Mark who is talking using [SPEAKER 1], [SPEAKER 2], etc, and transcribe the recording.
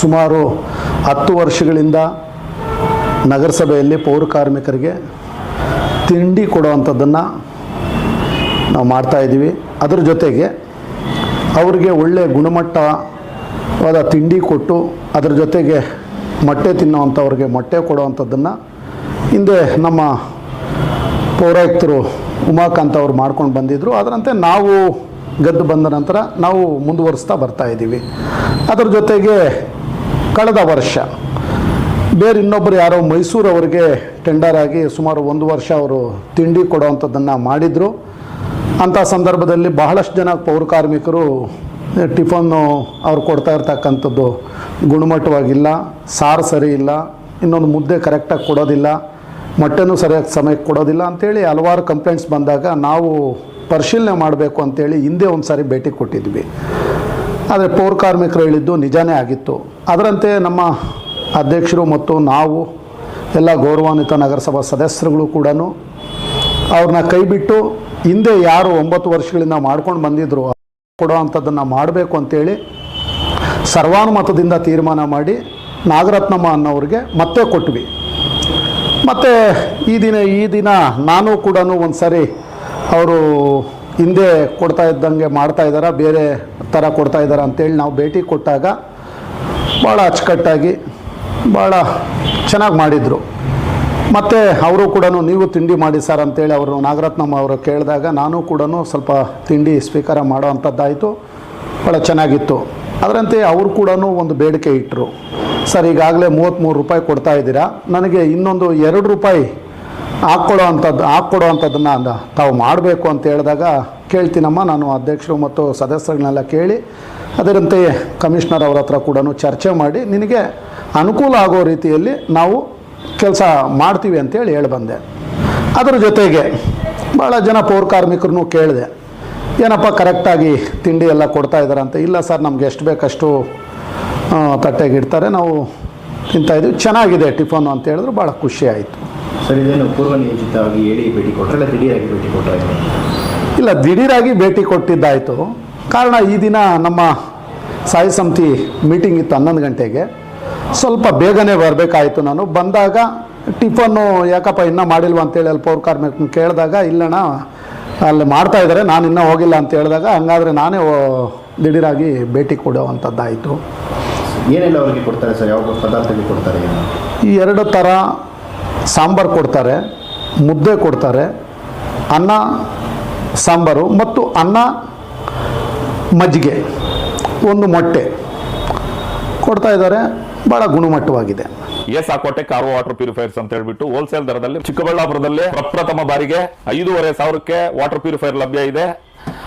[SPEAKER 1] ಸುಮಾರು ಹತ್ತು ವರ್ಷಗಳಿಂದ ನಗರಸಭೆಯಲ್ಲಿ ಪೌರ ಕಾರ್ಮಿಕರಿಗೆ ತಿಂಡಿ ಕೊಡುವಂಥದ್ದನ್ನು ನಾವು ಮಾಡ್ತಾಯಿದ್ದೀವಿ ಅದರ ಜೊತೆಗೆ ಅವರಿಗೆ ಒಳ್ಳೆಯ ಗುಣಮಟ್ಟವಾದ ತಿಂಡಿ ಕೊಟ್ಟು ಅದರ ಜೊತೆಗೆ ಮೊಟ್ಟೆ ತಿನ್ನುವಂಥವ್ರಿಗೆ ಮೊಟ್ಟೆ ಕೊಡುವಂಥದ್ದನ್ನು ಹಿಂದೆ ನಮ್ಮ ಪೌರಾಯುಕ್ತರು ಉಮಾಕಾಂತ್ ಅವರು ಮಾಡ್ಕೊಂಡು ಬಂದಿದ್ದರು ಅದರಂತೆ ನಾವು ಗದ್ದು ಬಂದ ನಂತರ ನಾವು ಮುಂದುವರಿಸ್ತಾ ಬರ್ತಾ ಇದ್ದೀವಿ. ಅದರ ಜೊತೆಗೆ ಕಳೆದ ವರ್ಷ ಬೇರೆ ಇನ್ನೊಬ್ಬರು ಯಾರೋ ಮೈಸೂರವರಿಗೆ ಟೆಂಡರ್ ಆಗಿ ಸುಮಾರು ಒಂದು ವರ್ಷ ಅವರು ತಿಂಡಿ ಕೊಡುವಂಥದ್ದನ್ನು ಮಾಡಿದರು. ಅಂಥ ಸಂದರ್ಭದಲ್ಲಿ ಬಹಳಷ್ಟು ಜನ ಪೌರ ಕಾರ್ಮಿಕರು ಟಿಫನ್ನು ಅವ್ರು ಕೊಡ್ತಾ ಇರ್ತಕ್ಕಂಥದ್ದು ಗುಣಮಟ್ಟವಾಗಿಲ್ಲ, ಸಾರು ಸರಿ ಇಲ್ಲ, ಇನ್ನೊಂದು ಮುದ್ದೆ ಕರೆಕ್ಟಾಗಿ ಕೊಡೋದಿಲ್ಲ ಮೊಟ್ಟೆನೂ ಸರಿಯಾಗಿ ಸಮಯಕ್ಕೆ ಕೊಡೋದಿಲ್ಲ ಅಂಥೇಳಿ ಹಲವಾರು ಕಂಪ್ಲೇಂಟ್ಸ್ ಬಂದಾಗ ನಾವು ಪರಿಶೀಲನೆ ಮಾಡಬೇಕು ಅಂತೇಳಿ ಹಿಂದೆ ಒಂದು ಸಾರಿ ಭೇಟಿ ಕೊಟ್ಟಿದ್ವಿ. ಆದರೆ ಪೌರ ಕಾರ್ಮಿಕರು ಹೇಳಿದ್ದು ನಿಜಾನೇ ಆಗಿತ್ತು. ಅದರಂತೆ ನಮ್ಮ ಅಧ್ಯಕ್ಷರು ಮತ್ತು ನಾವು ಎಲ್ಲ ಗೌರವಾನ್ವಿತ ನಗರಸಭಾ ಸದಸ್ಯರುಗಳು ಕೂಡ ಅವ್ರನ್ನ ಕೈಬಿಟ್ಟು ಹಿಂದೆ ಯಾರು ಒಂಬತ್ತು ವರ್ಷಗಳಿಂದ ಮಾಡ್ಕೊಂಡು ಬಂದಿದ್ರು ಕೊಡುವಂಥದ್ದನ್ನು ಮಾಡಬೇಕು ಅಂತೇಳಿ ಸರ್ವಾನುಮತದಿಂದ ತೀರ್ಮಾನ ಮಾಡಿ ನಾಗರತ್ನಮ್ಮ ಅನ್ನೋರಿಗೆ ಮತ್ತೆ ಕೊಟ್ವಿ. ಮತ್ತು ಈ ದಿನ ಈ ದಿನ ನಾನು ಕೂಡ ಒಂದು ಸಾರಿ ಅವರು ಹಿಂದೆ ಕೊಡ್ತಾ ಇದ್ದಂಗೆ ಮಾಡ್ತಾ ಇದ್ದಾರಾ, ಬೇರೆ ಥರ ಕೊಡ್ತಾ ಇದ್ದಾರ ಅಂತೇಳಿ ನಾವು ಭೇಟಿ ಕೊಟ್ಟಾಗ ಭಾಳ ಅಚ್ಚುಕಟ್ಟಾಗಿ ಭಾಳ ಚೆನ್ನಾಗಿ ಮಾಡಿದರು. ಮತ್ತು ಅವರು ಕೂಡ ನೀವು ತಿಂಡಿ ಮಾಡಿ ಸರ್ ಅಂತೇಳಿ ಅವರು ನಾಗರತ್ನಮ್ಮ ಅವರು ಕೇಳಿದಾಗ ನಾನು ಕೂಡ ಸ್ವಲ್ಪ ತಿಂಡಿ ಸ್ವೀಕಾರ ಮಾಡೋ ಅಂಥದ್ದಾಯಿತು ಭಾಳ ಚೆನ್ನಾಗಿತ್ತು. ಅದರಂತೆ ಅವರು ಕೂಡ ಒಂದು ಬೇಡಿಕೆ ಇಟ್ಟರು ಸರ್, ಈಗಾಗಲೇ ಮೂವತ್ತ್ಮೂರು ರೂಪಾಯಿ ಕೊಡ್ತಾ ಇದ್ದೀರಾ, ನನಗೆ ಇನ್ನೊಂದು ಎರಡು ರೂಪಾಯಿ ಹಾಕ್ಕೊಡೋ ಅಂಥದ್ದು, ಹಾಕ್ಕೊಡೋ ಅಂಥದ್ದನ್ನು ಅಂದ, ತಾವು ಮಾಡಬೇಕು ಅಂತ ಹೇಳಿದಾಗ ಕೇಳ್ತೀನಮ್ಮ, ನಾನು ಅಧ್ಯಕ್ಷರು ಮತ್ತು ಸದಸ್ಯರನ್ನೆಲ್ಲ ಕೇಳಿ ಅದರಂತೆ ಕಮಿಷನರ್ ಅವರ ಹತ್ರ ಕೂಡ ಚರ್ಚೆ ಮಾಡಿ, ನಿನಗೆ ಅನುಕೂಲ ಆಗೋ ರೀತಿಯಲ್ಲಿ ನಾವು ಕೆಲಸ ಮಾಡ್ತೀವಿ ಅಂತೇಳಿ ಹೇಳಿ ಬಂದೆ. ಅದರ ಜೊತೆಗೆ ಭಾಳ ಜನ ಪೌರ ಕಾರ್ಮಿಕರನ್ನು ಕೇಳಿದೆ. ಏನಪ್ಪ, ಕರೆಕ್ಟಾಗಿ ತಿಂಡಿ ಎಲ್ಲ ಕೊಡ್ತಾ ಇದ್ದಾರೆ ಅಂತ ಇಲ್ಲ ಸರ್, ನಮ್ಗೆ ಎಷ್ಟು ಬೇಕಷ್ಟು ಅಷ್ಟು ತಟ್ಟೆಗೆ ಇಡ್ತಾರೆ, ನಾವು ತಿಂತಾಯಿದ್ವಿ ಚೆನ್ನಾಗಿದೆ ಟಿಫನ್ ಅಂತ ಹೇಳಿದ್ರು ಭಾಳ ಖುಷಿ ಆಯಿತು.
[SPEAKER 2] ಸರ್ ಇದೇನು ಪೂರ್ವ ನಿಯೋಜಿತವಾಗಿ ಹೇಳಿ ಭೇಟಿ ಕೊಟ್ಟರೆ ದಿಢೀರಾಗಿ ಭೇಟಿ ಕೊಟ್ಟರೆ
[SPEAKER 1] ಇಲ್ಲ ದಿಢೀರಾಗಿ ಭೇಟಿ ಕೊಟ್ಟಿದ್ದಾಯಿತು. ಕಾರಣ ಈ ದಿನ ನಮ್ಮ ಸಾಯಿ ಸಮಿತಿ ಮೀಟಿಂಗ್ ಇತ್ತು ಹನ್ನೊಂದು ಗಂಟೆಗೆ. ಸ್ವಲ್ಪ ಬೇಗನೆ ಬರಬೇಕಾಯಿತು ನಾನು. ಬಂದಾಗ ಟಿಫನ್ನು ಯಾಕಪ್ಪ ಇನ್ನೂ ಮಾಡಿಲ್ವ ಅಂತೇಳಿ ಅಲ್ಲಿ ಪೌರ್ ಕಾರ್ಮಿಕ ಕೇಳಿದಾಗ ಇಲ್ಲಣ್ಣ ಅಲ್ಲಿ ಮಾಡ್ತಾ ಇದ್ದಾರೆ ನಾನು ಇನ್ನೂ ಹೋಗಿಲ್ಲ ಅಂತ ಹೇಳಿದಾಗ ಹಂಗಾದರೆ ನಾನೇ ದಿಢೀರಾಗಿ ಭೇಟಿ ಕೊಡುವಂಥದ್ದಾಯಿತು.
[SPEAKER 2] ಏನೆಲ್ಲ ಅವರಿಗೆ ಕೊಡ್ತಾರೆ ಸರ್? ಯಾವ ಪದಾರ್ಥಗಳು ಕೊಡ್ತಾರೆ
[SPEAKER 1] ಈ ಎರಡು ಥರ ಸಾಂಬಾರು ಕೊಡ್ತಾರೆ, ಮುದ್ದೆ ಕೊಡ್ತಾರೆ, ಅನ್ನ, ಸಾಂಬಾರು ಮತ್ತು ಅನ್ನ ಮಜ್ಜಿಗೆ, ಒಂದು ಮೊಟ್ಟೆ ಕೊಡ್ತಾ ಇದ್ದಾರೆ. ಬಹಳ ಗುಣಮಟ್ಟವಾಗಿದೆ.
[SPEAKER 3] ಎಸ್ ಆಕೋಟೆ ಕಾರ್ ವಾಟರ್ ಪ್ಯೂರಿಫೈರ್ಸ್ ಅಂತ ಹೇಳ್ಬಿಟ್ಟು ಹೋಲ್ಸೇಲ್ ದರದಲ್ಲಿ ಚಿಕ್ಕಬಳ್ಳಾಪುರದಲ್ಲಿ ಪ್ರಪ್ರಥಮ ಬಾರಿಗೆ ಐದೂವರೆ ಸಾವಿರಕ್ಕೆ ವಾಟರ್ ಪ್ಯೂರಿಫೈರ್ ಲಭ್ಯ ಇದೆ.